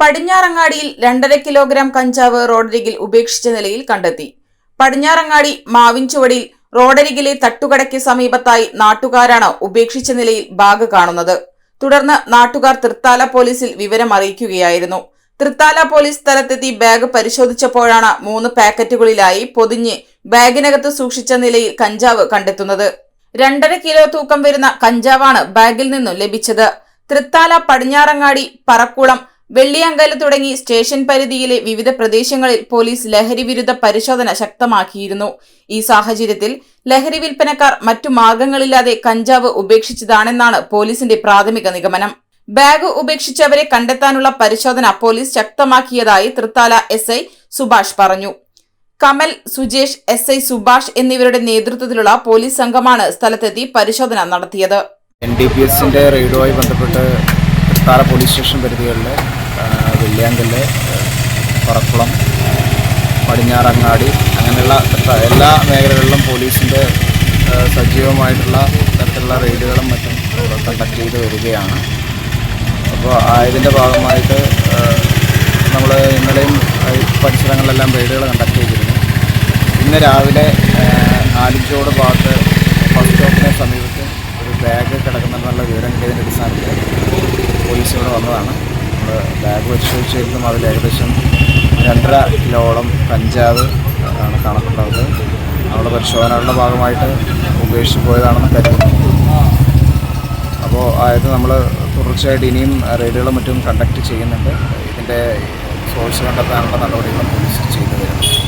പടിഞ്ഞാറങ്ങാടിയിൽ രണ്ടര കിലോഗ്രാം കഞ്ചാവ് റോഡരികിൽ ഉപേക്ഷിച്ച നിലയിൽ കണ്ടെത്തി. പടിഞ്ഞാറങ്ങാടി മാവിൻചുവടിയിൽ റോഡരികിലെ തട്ടുകടയ്ക്ക് സമീപത്തായി നാട്ടുകാരാണ് ഉപേക്ഷിച്ച നിലയിൽ ബാഗ് കാണുന്നത്. തുടർന്ന് നാട്ടുകാർ തൃത്താല പോലീസിൽ വിവരം അറിയിക്കുകയായിരുന്നു. തൃത്താല പോലീസ് സ്ഥലത്തെത്തി ബാഗ് പരിശോധിച്ചപ്പോഴാണ് മൂന്ന് പാക്കറ്റുകളിലായി പൊതിഞ്ഞ് ബാഗിനകത്ത് സൂക്ഷിച്ച നിലയിൽ കഞ്ചാവ് കണ്ടെത്തുന്നത്. രണ്ടര കിലോ തൂക്കം വരുന്ന കഞ്ചാവാണ് ബാഗിൽ നിന്നും ലഭിച്ചത്. തൃത്താല പടിഞ്ഞാറങ്ങാടി പറക്കുളം വെള്ളിയങ്കൽ തുടങ്ങി സ്റ്റേഷൻ പരിധിയിലെ വിവിധ പ്രദേശങ്ങളിൽ പോലീസ് ലഹരി വിരുദ്ധ പരിശോധന ശക്തമാക്കിയിരുന്നു. ഈ സാഹചര്യത്തിൽ ലഹരി വിൽപ്പനക്കാർ മറ്റു മാർഗങ്ങളില്ലാതെ കഞ്ചാവ് ഉപേക്ഷിച്ചതാണെന്നാണ് പോലീസിന്റെ പ്രാഥമിക നിഗമനം. ബാഗ് ഉപേക്ഷിച്ചവരെ കണ്ടെത്താനുള്ള പരിശോധന പോലീസ് ശക്തമാക്കിയതായി തൃത്താല എസ് ഐ സുഭാഷ് പറഞ്ഞു. കമൽ സുജേഷ് എസ് ഐ സുഭാഷ് എന്നിവരുടെ നേതൃത്വത്തിലുള്ള പോലീസ് സംഘമാണ് സ്ഥലത്തെത്തി പരിശോധന നടത്തിയത്. എൻ ഡി പി എസിന്റെ റെയ്ഡുമായി ബന്ധപ്പെട്ട് തൃത്താല പോലീസ് സ്റ്റേഷൻ പരിധികളിൽ വെള്ളിയാങ്കല്ല് പറക്കുളം പടിഞ്ഞാറങ്ങാടി അങ്ങനെയുള്ള എല്ലാ മേഖലകളിലും പോലീസിന്റെ സജീവമായിട്ടുള്ള തരത്തിലുള്ള റെയ്ഡുകളും മറ്റും കണ്ടക്ട് ചെയ്ത് വരികയാണ്. അപ്പോൾ ഇതിന്റെ ഭാഗമായിട്ട് നമ്മൾ ഇന്നലെയും പരിസരങ്ങളിലെല്ലാം റെയ്ഡുകൾ കണ്ടക്ട് ചെയ്തിരുന്നു. ഇന്ന് രാവിലെ ആലിഞ്ചോട് ഭാഗത്ത് ബസ് സ്റ്റോപ്പിനെ സമീപത്ത് ഒരു ബാഗ് കിടക്കുന്നുണ്ടെന്നുള്ള വിവരം കിട്ടിയതിന്റെ അടിസ്ഥാനത്തിൽ പോലീസ് ഇവിടെ വന്നതാണ്. നമ്മൾ ബാഗ് പരിശോധിച്ചിരുന്നു അതിൽ ഏകദേശം രണ്ടര കിലോളം കഞ്ചാവ് ആണ് കാണപ്പെടുന്നത് നമ്മുടെ പരിശോധനകളുടെ ഭാഗമായിട്ട് ഉപേക്ഷിച്ച് പോയതാണെന്ന് കരുതുന്നു. അപ്പോൾ അതായത് നമ്മൾ തുടർച്ചയായിട്ട് ഇനിയും റെയ്ഡുകളും മറ്റും കണ്ടക്ട് ചെയ്യുന്നുണ്ട്. ഇതിന്റെ സോഴ്സ് കണ്ടെത്താനുള്ള നടപടികളും പോലീസ് ചെയ്തു വരുന്നു